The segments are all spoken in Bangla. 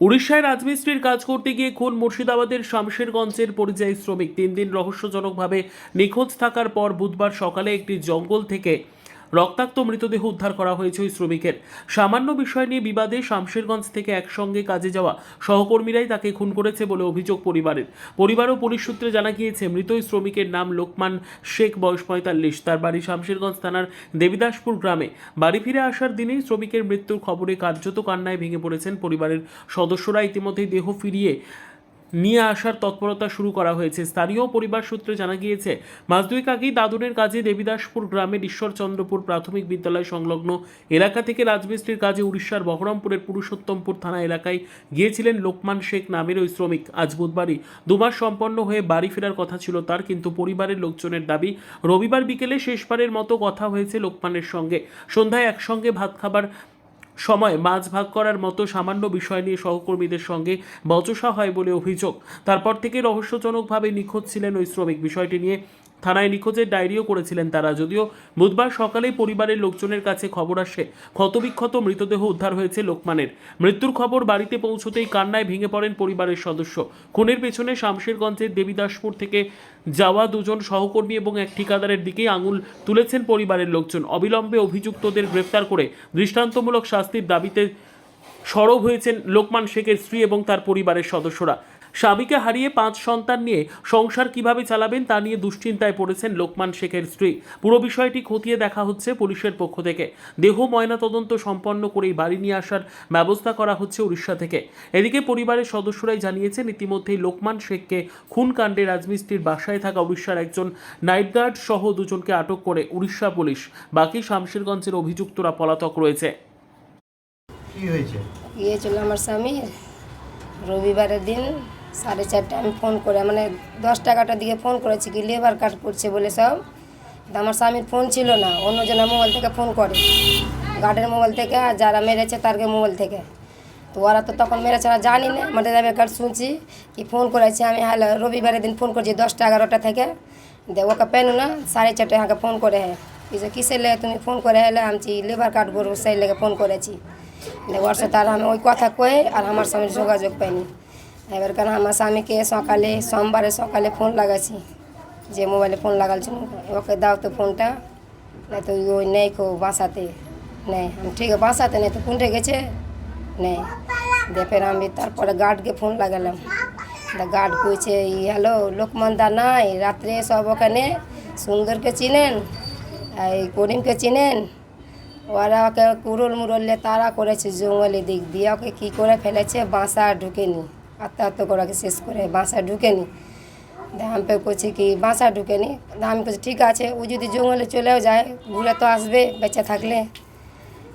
উড়িষ্যায় রাজমিস্ত্রির কাজ করতে গিয়ে খুন মুর্শিদাবাদের শামশেরগঞ্জের পরিযায়ী শ্রমিক। তিন দিন রহস্যজনকভাবে নিখোঁজ থাকার পর বুধবার সকালে একটি জঙ্গল থেকে রক্তাক্ত মৃতদেহ উদ্ধার করা হয়েছে ওই শ্রমিকের। সামান্য বিষয় নিয়ে বিবাদে শামশেরগঞ্জ থেকে একসঙ্গে কাজে যাওয়া সহকর্মীরাই তাকে খুন করেছে বলে অভিযোগ পরিবারের। পরিবার ও পুলিশ সূত্রে জানা গিয়েছে, মৃত শ্রমিকের নাম লোকমান শেখ, বয়স পঁয়তাল্লিশ। তার বাড়ি শামশেরগঞ্জ থানার দেবিদাসপুর গ্রামে। বাড়ি ফিরে আসার দিনেই শ্রমিকের মৃত্যুর খবরে কার্যত কান্নায় ভেঙে পড়েছেন পরিবারের সদস্যরা। ইতিমধ্যেই দেহ ফিরিয়ে নিয়ে আসার তৎপরতা শুরু করা হয়েছে। স্থানীয় পরিবার সূত্রে জানা গিয়েছে মাস দুয়েক আগেই দাদনের কাজে দেবীদাসপুর গ্রামের ঈশ্বরচন্দ্রপুর প্রাথমিক বিদ্যালয় সংলগ্ন এলাকা থেকে রাজমিস্ত্রির কাজে উড়িষ্যার বহরমপুরের পুরুষোত্তমপুর থানা এলাকায় গিয়েছিলেন লোকমান শেখ নামের ওই শ্রমিক। আজ বুধবারই দুমাস সম্পন্ন হয়ে বাড়ি ফেরার কথা ছিল তার, কিন্তু পরিবারের লোকজনের দাবি, রবিবার বিকেলে শেষবারের মতো কথা হয়েছে লোকমানের সঙ্গে। সন্ধ্যায় একসঙ্গে ভাত খাবার সময় মাছ ভাগ করার মতো সামান্য বিষয় নিয়ে সহকর্মীদের সঙ্গে বচসা হয় বলে অভিযোগ। তারপর থেকে রহস্যজনকভাবে নিখোঁজ ছিলেন ওই শ্রমিক। বিষয়টি নিয়ে থানায় নিখোঁজের ডায়েরিও করেছিলেন তারা। যদিও বুধবার সকালেই পরিবারের লোকজনের কাছে খবর আসে, ক্ষতবিক্ষত মৃতদেহ উদ্ধার হয়েছে লোকমানের। মৃত্যুর খবর বাড়িতে পৌঁছতেই কান্নায় ভেঙে পড়েন পরিবারের সদস্য। খুনের পেছনে শামশেরগঞ্জের দেবীদাসপুর থেকে যাওয়া দুজন সহকর্মী এবং এক ঠিকাদারের দিকেই আঙুল তুলেছেন পরিবারের লোকজন। অবিলম্বে অভিযুক্তদের গ্রেফতার করে দৃষ্টান্তমূলক শাস্তির দাবিতে সরব হয়েছেন লোকমান শেখের স্ত্রী এবং তার পরিবারের সদস্যরা। স্বামীকে হারিয়ে পাঁচ সন্তান নিয়ে সংসার কীভাবে চালাবেন তা নিয়ে দুশ্চিন্তায় পড়েছেন লোকমান শেখের স্ত্রী। পুরো বিষয়টি খতিয়ে দেখা হচ্ছে পুলিশের পক্ষ থেকে। দেহ ময়নাতদন্ত সম্পন্ন করেই বাড়ি নিয়ে আসার ব্যবস্থা করা হচ্ছে উড়িষ্যা থেকে। এদিকে পরিবারের সদস্যরাই জানিয়েছেন ইতিমধ্যেই লোকমান শেখকে খুন কাণ্ডে রাজমিস্ত্রির বাসায় থাকা উড়িষ্যার একজন নাইট গার্ড সহ দুজনকে আটক করে উড়িষ্যা পুলিশ। বাকি শামশেরগঞ্জের অভিযুক্তরা পলাতক রয়েছে। কি হয়েছে? গিয়েছিল আমার স্বামী রবিবারের দিন সাড়ে চারটে, আমি ফোন করে মানে দশ টাকাটার দিকে ফোন করেছি কি লেবার কাট করছে বলে সব। আমার স্বামীর ফোন ছিল না, অন্যজনের মোবাইল থেকে ফোন করে। গার্ডের মোবাইল থেকে, আর যারা মেরেছে তারকে মোবাইল থেকে। তো ওরা তো তখন মেরেছে, ওরা জানি না আমাদের লেবার কার্ড শুনছি, কি ফোন করেছি, আমি হ্যালো, রবিবারের দিন ফোন করছি দশটা, এগারোটা থেকে। দে, ওকে পেনু না, সাড়ে চারটে আমাকে ফোন করে হ্যাঁ। কিসে কিসের লেগে তুমি ফোন করে হলে আমি লেবার কার্ড করব সেই লেগে ফোন করেছি। ওর সাথে আর আমি ওই কথা কয়ে, আর আমার স্বামী যোগাযোগ পাইনি। এবার কারণ আমার স্বামীকে সকালে, সোমবারে সকালে ফোন লাগাছি যে মোবাইলে ফোন লাগালছিল। ওকে দাও তো ফোনটা না তো ওই নেই কো বাসাতে, নেই। আমি ঠিক বাসাতে নেই তো কোনটে গেছে? নেই। দিয়ে ফের আমি তারপরে গার্ডকে ফোন লাগালাম। তা গার্ড কইছে, ই, হ্যালো লোকমান দা নাই, রাত্রে সব ওখানে? সুন্দরকে চিনেন? এই করিমকে চিনেন? ওরা ওকে কুরুল মুরলে তারা করেছে জঙ্গলের দিক দিয়ে। ওকে কী করে ফেলেছে? বাসা ঢুকেনি আত্মহত্যা করাকে শেষ করে বাসা ঢুকেনি। ধামপে করছে করছি কি, বাসা ঢুকেনি। দাম বলছি, ঠিক আছে, ও যদি জঙ্গলে চলেও যায় ঘুরে তো আসবে, বেঁচে থাকলে।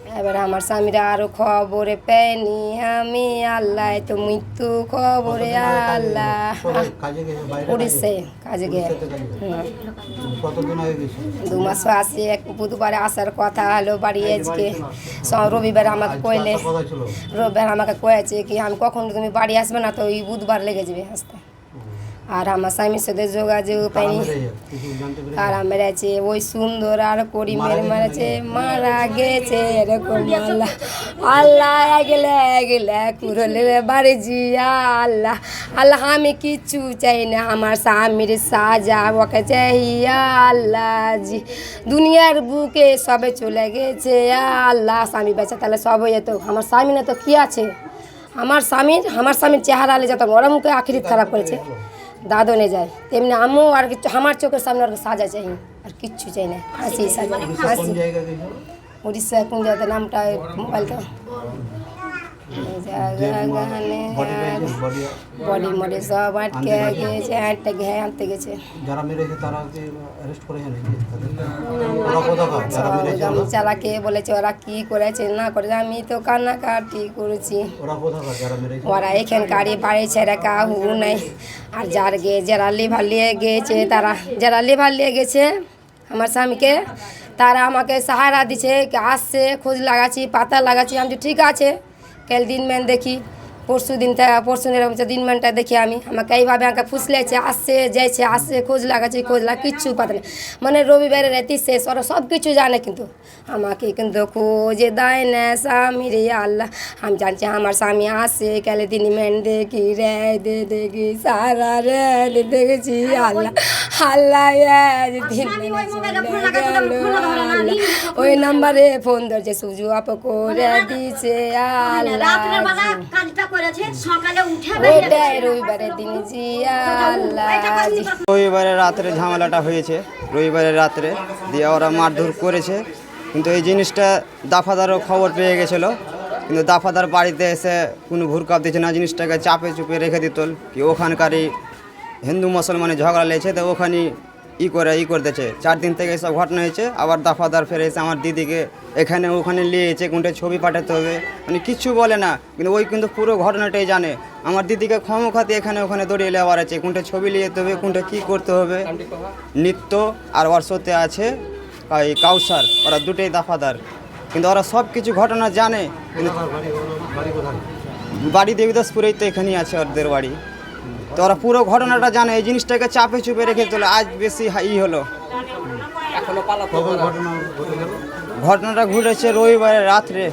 এবার আমার স্বামীরা আরও খবরে পেনি আমি আল্লাহ তো মৃত্যু খবরে আল্লাহ। কোথায় কাজে গেছে? দু মাস আসি এক বুধবারে আসার কথা হলো বাড়ি আজকে রবিবার আমাকে কইলে। রবিবার আমাকে কয়েছে কি আমি কখন তুমি বাড়ি আসবে না তো ওই বুধবার লেগে যাবে আসতে। আর আমার স্বামীর সাথে যোগাযোগ পাইনি? আর মেরেছে ওই সুন্দর আর করি মেরে মেরেছে মারা গেছে। এরকম আল্লাহ আল্লাহ গেলে গেলে কুরলে বাড়ি জিয়া আল্লাহ আল্লাহ আমি কিচ্ছু চাই না আমার স্বামীর সাজা ওকে চাইয়া আল্লাহ জি। দুনিয়ার বুকে সবে চলে গেছে আল্লাহ স্বামী বেঁচে তাহলে সব হয়ে যেত আমার স্বামী না তো কি আছে? আমার স্বামীর আমার স্বামীর চেহারা আলে যত ওরা মুখে আখিরিত খারাপ করেছে। দাদনে যায়। তেমনি আমিও আর কিছু আমার চোখের সামনে আর সাজা চাই আর কিচ্ছু চাই না। হাসি সাজা হাসি। কোন জায়গা উড়িষ্যা কোন জায়গাতে নামটা মোবাইলটা। বডি মডি সব আটকে গেছে আটটা গিয়ে আনতে গেছে। যারা মেরেছে তারা কি অ্যারেস্ট করেছে আমি? চালাকে বলেছে ওরা কি করেছে না করেছে আমি তো কান্নাকাটি করেছি। ওরা ওরা এখানকারই বাড়ি ছেড়ে কাহু নেই। আর যার গে যারা লিভার নিয়ে গেছে তারা যারা লিভার নিয়ে গেছে আমার স্বামীকে। তারা আমাকে সাহারা দিছে আসছে খোঁজ লাগাচ্ছি পাতা লাগাচ্ছি আমি ঠিক আছে। দিন মেন দেখি। পরশু দিন থেকে পরশু দিন দিন মানটা দেখি আমি। আমাকে এইভাবে আমাকে ফুসলেছে আসছে যাইছে আসছে খোঁজ লাগাচ্ছে খোঁজ লাগা কিচ্ছু পাতে না। মানে রবিবারের রাতি শেষ ওরা সব কিছু জানে কিন্তু। আমাকে কিন্তু খোঁজে দেয় না স্বামী রে আল্লাহ। আমি জানছি আমার স্বামী আসে কালে দিন মেন দেখি রে দে দেখি সারা রে দেখেছি আল্লাহ। আল্লাহ ওই নাম্বারে ফোন ধরছে সুজু আপ করে দিছে আল্লাহ। রবিবারে রাত্রে ঝামেলাটা হয়েছে রবিবারে রাত্রে দিয়ে ওরা মারধর করেছে। কিন্তু এই জিনিসটা দাফাদারও খবর পেয়ে গেছিল। কিন্তু দাফাদার বাড়িতে এসে কোনো ভুরকাপ দিচ্ছে না জিনিসটাকে চাপে চুপে রেখে দিত। কি ওখানকারই হিন্দু মুসলমানে ঝগড়া লেগেছে তো ওখানে ই করে ই করতেছে চার দিন থেকে সব ঘটনা হয়েছে আবার দাফাদার ফেরে এসে আমার দিদিকে এখানে ওখানে নিয়েছে কোনটা ছবি পাঠাতে হবে। মানে কিচ্ছু বলে না কিন্তু ওই কিন্তু পুরো ঘটনাটাই জানে। আমার দিদিকে ক্ষমখাতে এখানে ওখানে দৌড়িয়ে লেওয়ার আছে কোনটা ছবি নিয়ে যেতে হবে কোনটা কী করতে হবে? নিত্য আর ওর সাথে আছে এই কাউসার ওরা দুটোই দাফাদার। কিন্তু ওরা সব কিছু ঘটনা জানে বাড়ি দেবীদাসপুরেই তো এখানেই আছে ওদের বাড়ি। তো ওরা পুরো ঘটনাটা জানে এই জিনিসটাকে চাপে চুপে রেখে তোলে আজ বেশি ই হলো। ঘটনাটা ঘটেছে রবিবারে রাত্রে।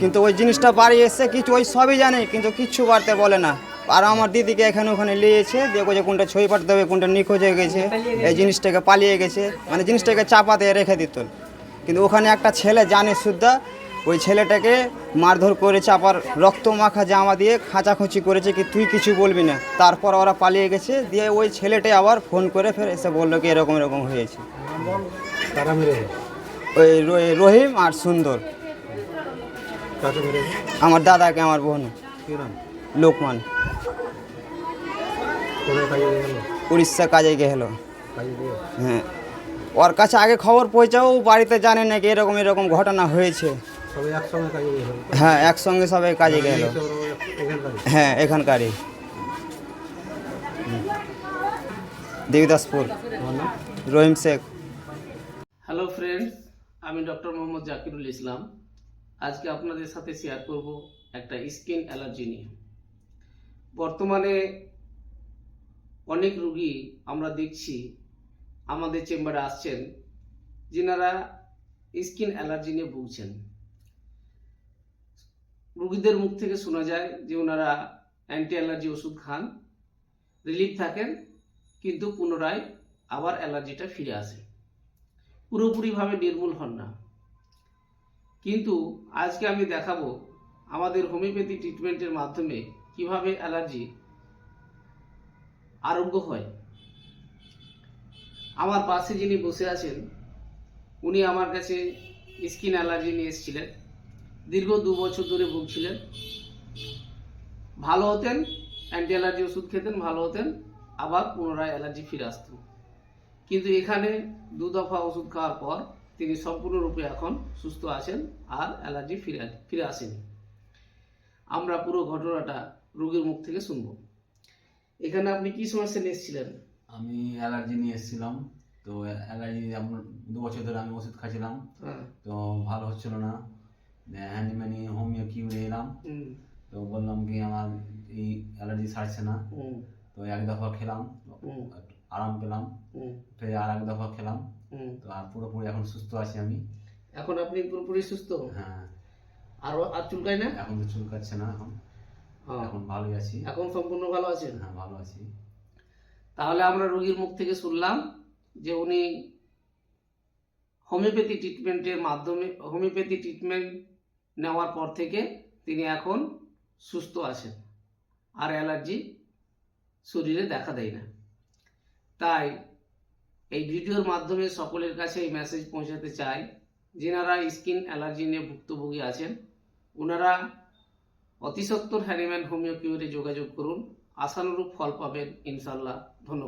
কিন্তু ওই জিনিসটা বাড়ি এসে কিছু ওই সবই জানে কিন্তু কিচ্ছু বাড়তে বলে না। আর আমার দিদিকে এখানে ওখানে নিয়েছে দেখো যে কোনটা ছবি পাঠাতে হবে কোনটা নিখোঁজ হয়ে গেছে এই জিনিসটাকে পালিয়ে গেছে। মানে জিনিসটাকে চাপাতে রেখে দিত। কিন্তু ওখানে একটা ছেলে জানে সুদ্ধা ওই ছেলেটাকে মারধর করেছে আবার রক্ত মাখা জামা দিয়ে খাঁচাখুঁচি করেছে কি তুই কিছু বলবি না। তারপর ওরা পালিয়ে গেছে দিয়ে ওই ছেলেটাই আবার ফোন করে ফের এসে বলল কি এরকম এরকম হয়েছে। ওই রহিম আর সুন্দর। আমার দাদাকে আমার বোন। লোকমান। উড়িষ্যা কাজে গেল। হ্যাঁ। ওর কাছে আগে খবর পৌঁছাও বাড়িতে জানে নাকি এরকম এরকম ঘটনা হয়েছে। সবাই একসঙ্গে খাইয়ে গেল। হ্যাঁ একসঙ্গে সবাই কাজে গেল। হ্যাঁ এখানকারই। দেবীদাসপুর। রহিম শেখ। হ্যালো ফ্রেন্ডস আমি ডক্টর মোহাম্মদ জাকিরুল ইসলাম। আজকে আপনাদের সাথে শেয়ার করব একটা স্কিন অ্যালার্জি নিয়ে। বর্তমানে অনেক রুগী আমরা দেখছি আমাদের চেম্বারে আসছেন যিনারা স্কিন অ্যালার্জি নিয়ে ভুগছেন। রুগীদের মুখ থেকে শোনা যায় যে ওনারা অ্যান্টি অ্যালার্জি ওষুধ খান রিলিফ থাকেন, কিন্তু পুনরায় আবার অ্যালার্জিটা ফিরে আসে। পুরোপুরিভাবে নির্মূল হন না। কিন্তু আজকে আমি দেখাবো আমাদের হোমিওপ্যাথি ট্রিটমেন্টের মাধ্যমে কীভাবে অ্যালার্জি আরোগ্য হয়। আমার পাশে যিনি বসে আছেন, উনি আমার কাছে স্কিন অ্যালার্জি নিয়ে এসেছিলেন। দীর্ঘ দু বছর ধরে ভুগছিলেন। ভালো হতেন অ্যান্টি অ্যালার্জি ওষুধ খেতেন ভালো হতেন আবার পুনরায় অ্যালার্জি ফিরে আসতো। কিন্তু এখানে দু দফা ওষুধ খাওয়ার পর তিনি সম্পূর্ণরূপে এখন সুস্থ আছেন আর অ্যালার্জি ফিরে ফিরে আসেনি। আমরা পুরো ঘটনাটা রোগীর মুখ থেকে শুনব। এখানে আপনি কি সমস্যা নিয়ে এসেছিলেন? আমি অ্যালার্জি নিয়ে এসেছিলাম। তো অ্যালার্জি দু বছর ধরে আমি ওষুধ খাচ্ছিলাম। হ্যাঁ। তো ভালো হচ্ছিল না। হ্যান্ডিম্যানি হোমিও কিউরে এলাম হুম, তো বললাম কি আমার এই অ্যালার্জি ছাড়ছে না তো এক দফা খেলাম আরাম পেলাম হুম, ফের আর এক দফা খেলাম হুম। তো আর পুরোপুরি এখন সুস্থ আছি আমি। এখন আপনি পুরোপুরি সুস্থ? হ্যাঁ। আর আর চুলকায় না? এখন তো চুলকাচ্ছে না এখন। হ্যাঁ। এখন ভালোই আছি। এখন সম্পূর্ণ ভালো আছেন? হ্যাঁ ভালো আছি। তাহলে আমরা রোগীর মুখ থেকে শুনলাম যে উনি হোমিওপ্যাথি ট্রিটমেন্টের মাধ্যমে হোমিওপ্যাথি ট্রিটমেন্ট নেওয়ার পর থেকে তিনি এখন সুস্থ আছেন। আর অ্যালার্জি শরীরে দেখা দেয় না। তাই এই ভিডিওর মাধ্যমে সকলের কাছে এই মেসেজ পৌঁছাতে চাই, যেনারা স্কিন অ্যালার্জি নিয়ে ভুক্তভোগী আছেন, ওনারা অতিসত্বর হ্যানিম্যান হোমিও কিউরে যোগাযোগ করুন। আশানুরূপ ফল পাবেন ইনশাল্লাহ ধন্যবাদ।